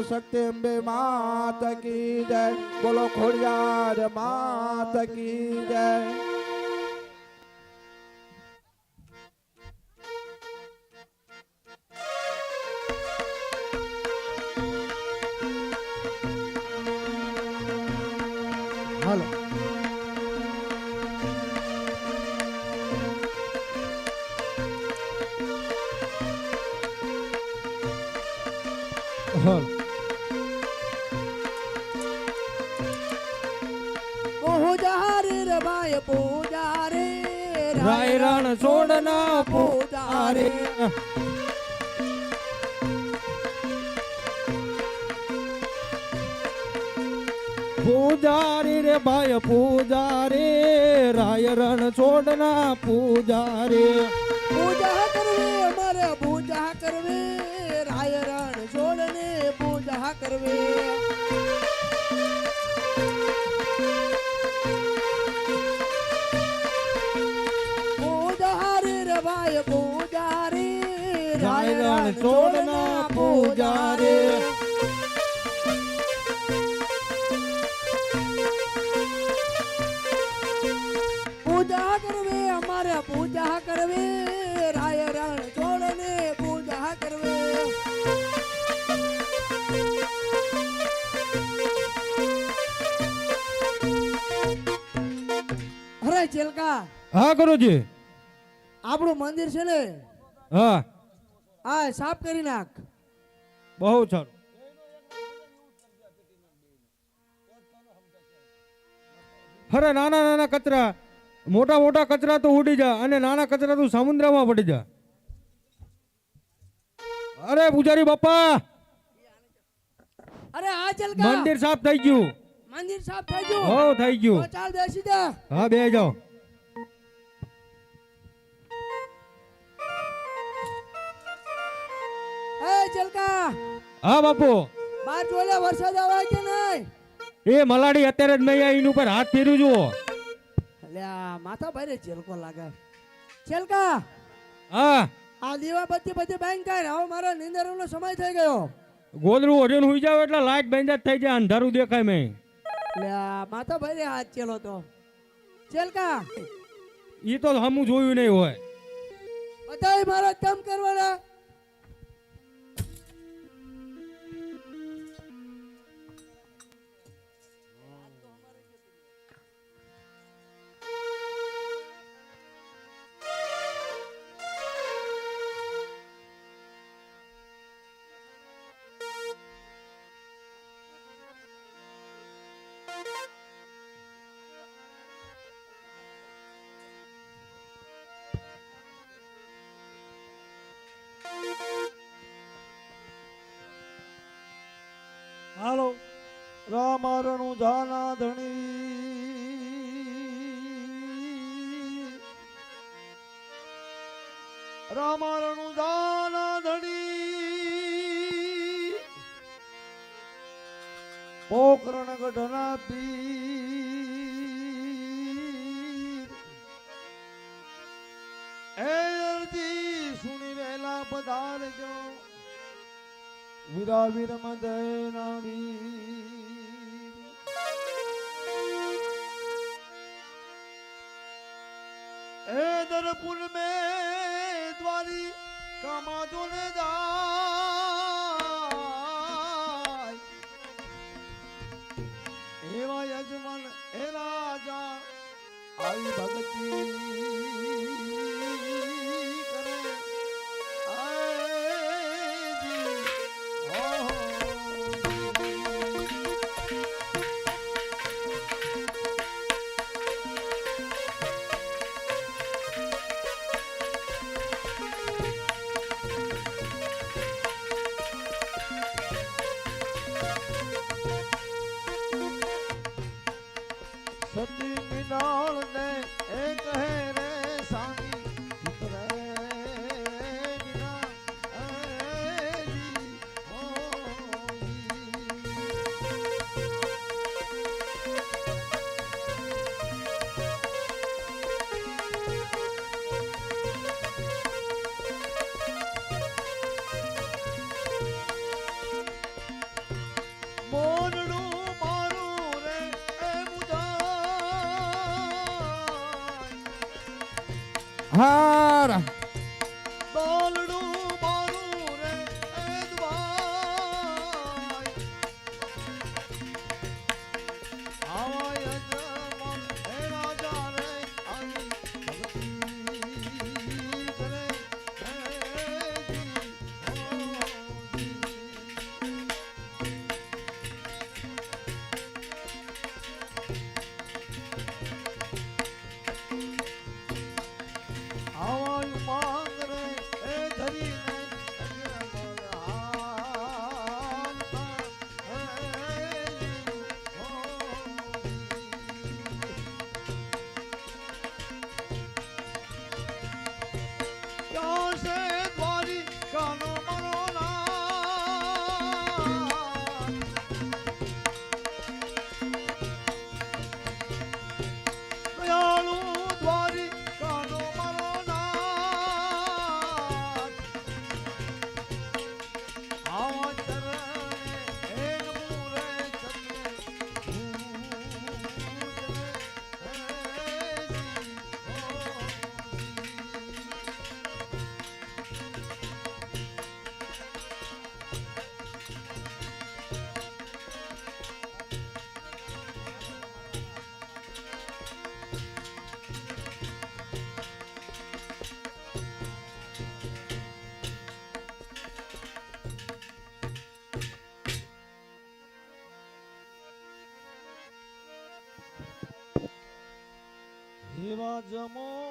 શક્તિ અંબે માત કી જય બોલો ખોડિયાર માત કી જય ભાઈ પૂજા રે રાય રણ છોડના પૂજા રે. પૂજારી રે ભાઈ પૂજારી રાય રણ છોડના પૂજારી પૂજા કરવી અમારે પૂજા કરવી. રાય રણ છોડને પૂજા કરવી. રાય પૂજારે. પૂજા કરવી અમારે પૂજા કરવી. રાય રણ ને પૂજા કરવી. અરે ચેલકા હા ગુરુજી. આપણું મંદિર છે ને? હા. આ સાફ કરી નાખ. બહુ સારું. અરે નાના નાના કચરા. મોટા મોટા કચરા તો ઉડી જા અને નાના કચરા તો સમુદ્રમાં પડી જા. અરે પૂજારી બાપા. અરે આ ચેલકા મંદિર સાફ થઈ ગયું. મંદિર સાફ થઈ ગયું. હો થઈ ગયું. ચાલ બેસી જા. હા બે જાઓ. એ ચેલકા! હા બાપુ. બાર જોલે વરસાદ આવે કે નહીં? એ મલાડી અત્યારે જ મેં એની ઉપર હાથ ફેર્યું જુઓ. અલ્યા માથા ભાઈ ચેલકો લાગે. ચેલકા! હા. આ દીવા બત્તી બધી બેંક કર હવે મારો નિંદરનો સમય થઈ ગયો. ગોદરું ઓઢીને હુઈ જાવ એટલે લાઈટ બેંજ જ થઈ જાય અંધારું દેખાય મેં અલ્યા માથા ભાઈ હાથ ચેલો તો. ચેલકા! ઈ તો હમું જોયું નહીં હોય. બધાય મારા કામ કરવાના. હાલો. રામારણું જાના ધણી રામારણું જાના ધણી પોકરણ ગઢના પી એ સુણી વેલા પધારજો વીરા વીર મદના વીર એ દરપુર મે દ્વારી કમા જોને જાય. એવા યજમાન એ રાજા, આવી ભગતી Rara. એવા જમો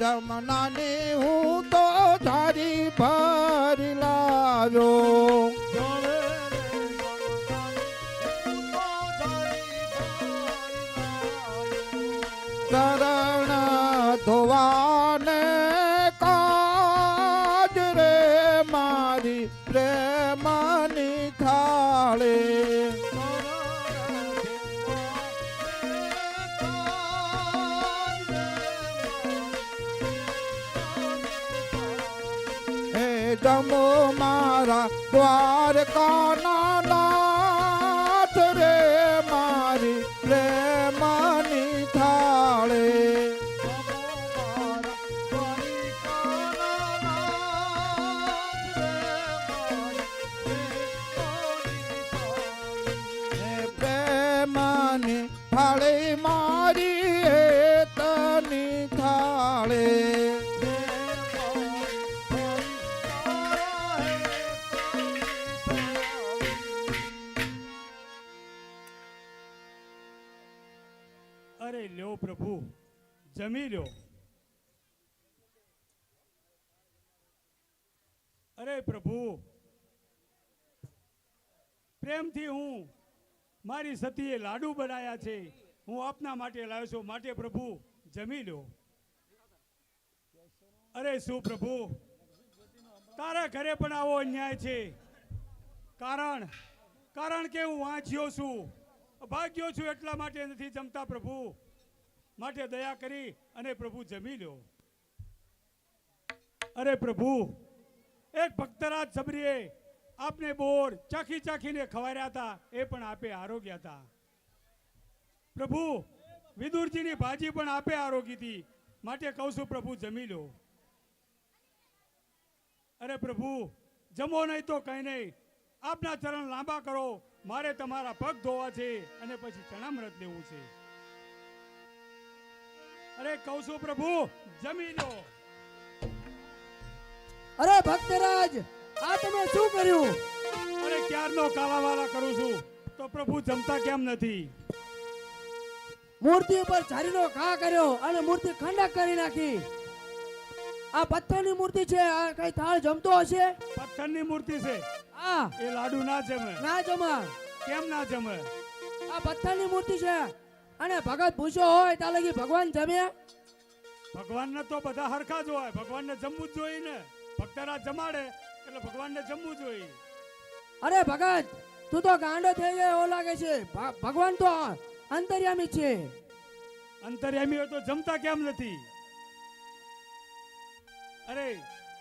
જમનાની હું તો ધારી ભરી લાવ્યો. જમો મારા દ્વારકાના અરે લ્યો પ્રભુ. જમી લ્યો. અરે પ્રભુ, પ્રેમથી હું મારી સતીએ લાડુ બનાયા છે. હું આપના માટે લાવ્યો છું. માટે પ્રભુ, જમી લો અરે શું પ્રભુ? તારા ઘરે પણ આવો અન્યાય છે. કારણ કારણ કે હું વાંચ્યો છું. ભાગ્યો છું એટલા માટે નથી જમતા પ્રભુ. માટે દયા કરી અને પ્રભુ જમી લો અરે પ્રભુ, એક ભક્તરાજ સબરીએ આપને બોર ચાખી ચાખીને ખવાર્યા હતા, એ પણ આપે આરોગ્ય હતા. પ્રભુ, વિદુરજીની ભાજી પણ આપે આરોગી હતી, માટે કહું છું પ્રભુ જમી લો અરે પ્રભુ, જમો નહીં તો કઈ નહીં. આપના ચરણ લાંબા કરો, મારે તમારા પગ ધોવા છે અને પછી ચણામૃત લેવું છે. અરે કહું છું પ્રભુ જમી લો. અરે ભક્તરાજ આ તમે શું કર્યું? અરે ક્યારનો કાલાવાલા કરું છું? તો પ્રભુ જમતા કેમ નથી? મૂર્તિ ઉપર ઝારીનો ઘા કર્યો અને મૂર્તિ ખંડક કરી નાખી. આ પથ્થરની મૂર્તિ છે આ કઈ થાળ જમતો હશે? પથ્થરની મૂર્તિ છે. આ એ લાડુ ના જમે. ના જમા. કેમ ના જમે? આ પથ્થરની મૂર્તિ છે અને ભગત ભૂસો હોય ત્યાં લગી ભગવાન જમે ભગવાનને તો બધા હરખા જ હોય. ભગવાનને જમવું જ જોઈએ ને. ભક્તરાજ જમાડે એટલે ભગવાનને જમવું જોઈએ. અરે ભગત તું તો ગાંડો થઈ ગયો એવો લાગે છે. ભગવાન તો અંતર્યામી છે. અંતર્યામી હોય તો જમતા કેમ નથી? અરે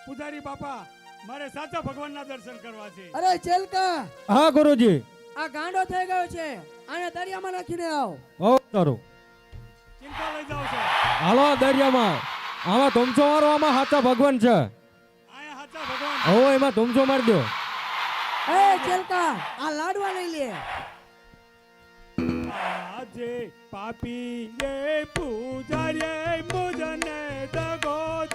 પૂજારી બાપા મારે સાચા ભગવાનના દર્શન કરવા છે. અરે ચેલકા હા ગુરુજી. આ ગાંડો થઈ ગયો છે. આને દરિયામાં નાખીને આવ. હો સારું. ચિંતા લઈ જાવ છો. હાલો દરિયામાં. આમાં ધોમસો મારો આમાં હાચા ભગવાન છે. આયા સાચા ભગવાન. હો એમાં ધોમસો મારી દો. એ ચિલકા આ લાડવા લઈ લે. આજે પાપી રે પૂજારી મુજને દગો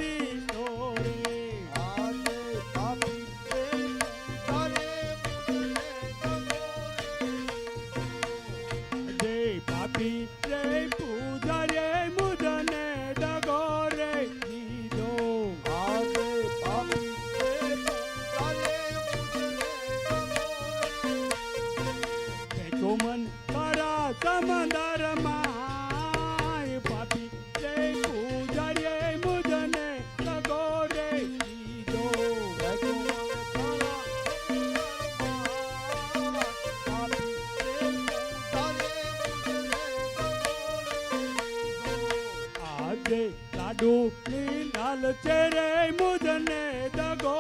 મુજને દગો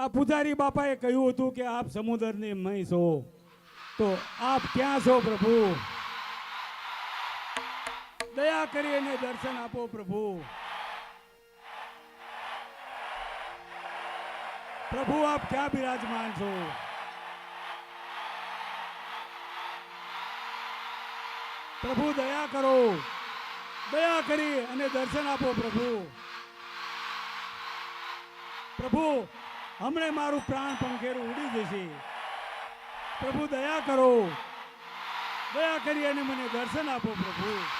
આ પૂજારી બાપાએ કહ્યું હતું કે આપ સમુદ્રની મહી છો તો આપ ક્યાં છો પ્રભુ? દયા કરી એને દર્શન આપો પ્રભુ. પ્રભુ, આપ ક્યાં બિરાજમાન છો? પ્રભુ, દયા કરો. દયા કરી અને દર્શન આપો પ્રભુ. પ્રભુ હમણે મારું પ્રાણ પંખેરું ઉડી જશે. પ્રભુ, દયા કરો. દયા કરી અને મને દર્શન આપો, પ્રભુ.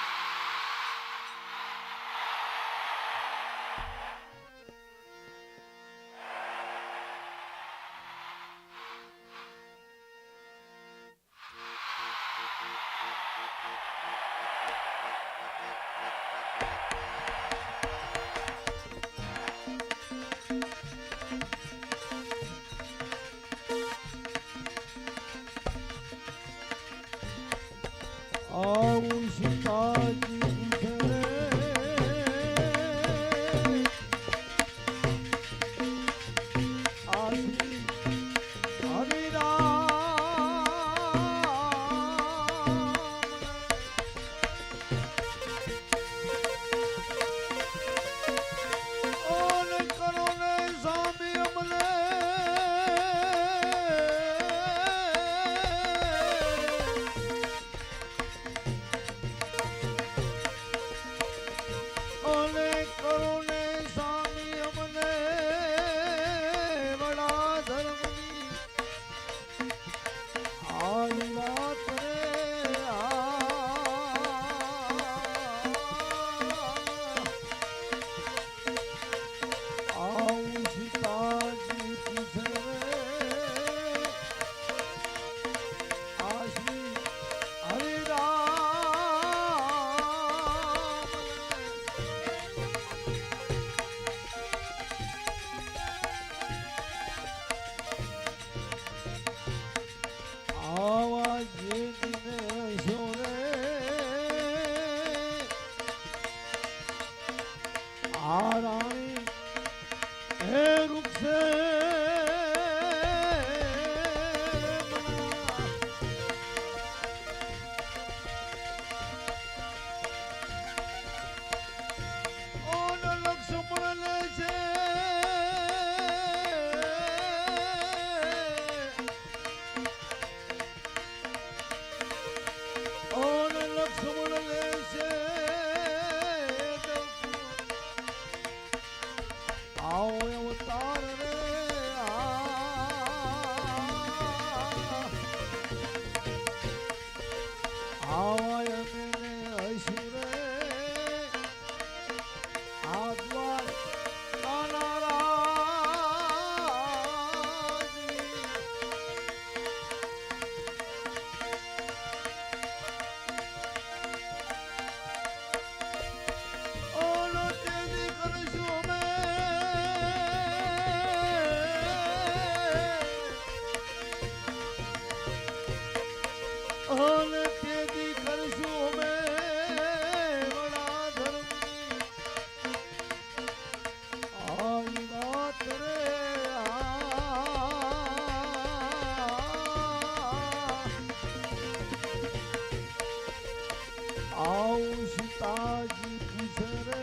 આવું સીતાજી પૂછે રે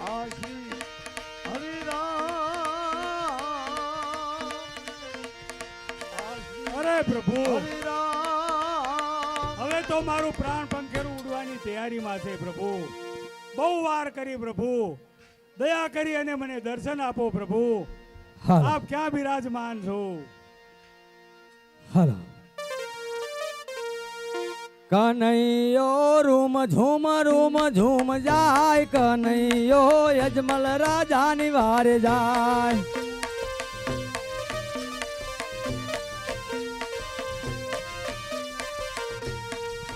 આ હરિરામ અરે પ્રભુ. હવે તો મારું પ્રાણ પંખેરું ઉડવાની તૈયારીમાં છે પ્રભુ. બહુ વાર કરી પ્રભુ. દયા કરી અને મને દર્શન આપો પ્રભુ. આપ ક્યાં બિરાજમાન છો? કનૈયો રૂમ ઝૂમ રૂમ ઝૂમ જાય. કનૈયો યજમલ રાજાની વારે જાય.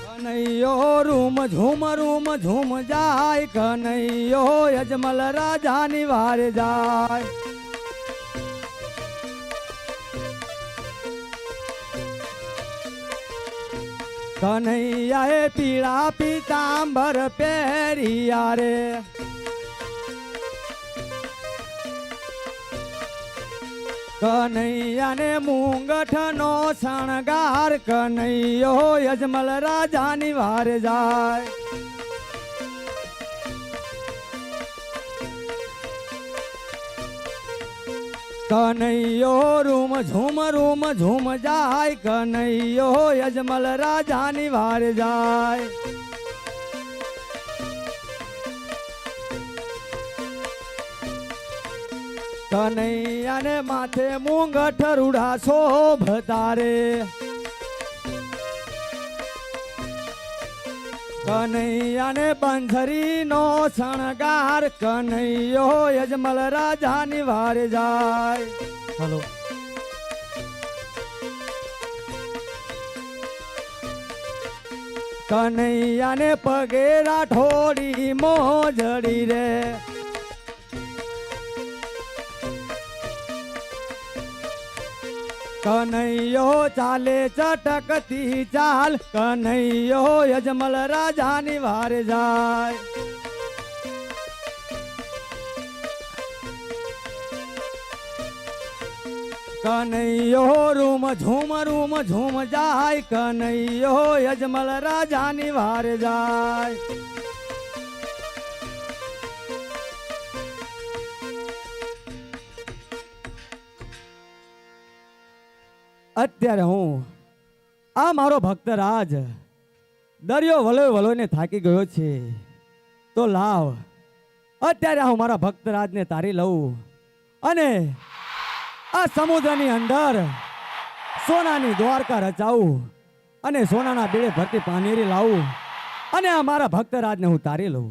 કનૈયો રૂમ ઝૂમ રૂમ ઝૂમ જાય. કનૈયો યજમલ રાજાની વારે જાય. કનૈયાએ પીળા પીતાંબર પહેરિયા રે. કનૈયાને મુંગઠનો શણગાર કનૈયો યજમલ રાજાની વાર જાય. કનૈયો રૂમ ઝૂમ રૂમ ઝૂમ જાય. કનૈયો યજમલ રાજાની વાર જાય. કનૈયાને માથે મુંગઠ રૂડા શોભતારે કનૈયાને બંધરીનો શણગાર કનૈયો યજમલ રાજાની નિવાર જાય. હલો. કનૈયાને પગે રાઠોડી મોજડી રે. કનૈયો ચાલે ચટકતી ચાલ, કનૈયો યજમલ રાજાની વાર જાય. કનૈયો રૂમ ઝૂમ રૂમ ઝૂમ જાય, કનૈયો યજમલ રાજાની વાર જાય. અત્યારે હું આ મારો ભક્ત રાજ દરિયો વલોય વલોયને થાકી ગયો છે. તો લાવ, અત્યારે હું મારા ભક્ત રાજને તારી લઉં અને આ સમુદ્રની અંદર સોનાની દ્વારકા રચાવું અને સોનાના બેડે ભરતી પાનેરી લાવું અને આ મારા ભક્ત રાજને હું તારી લઉં.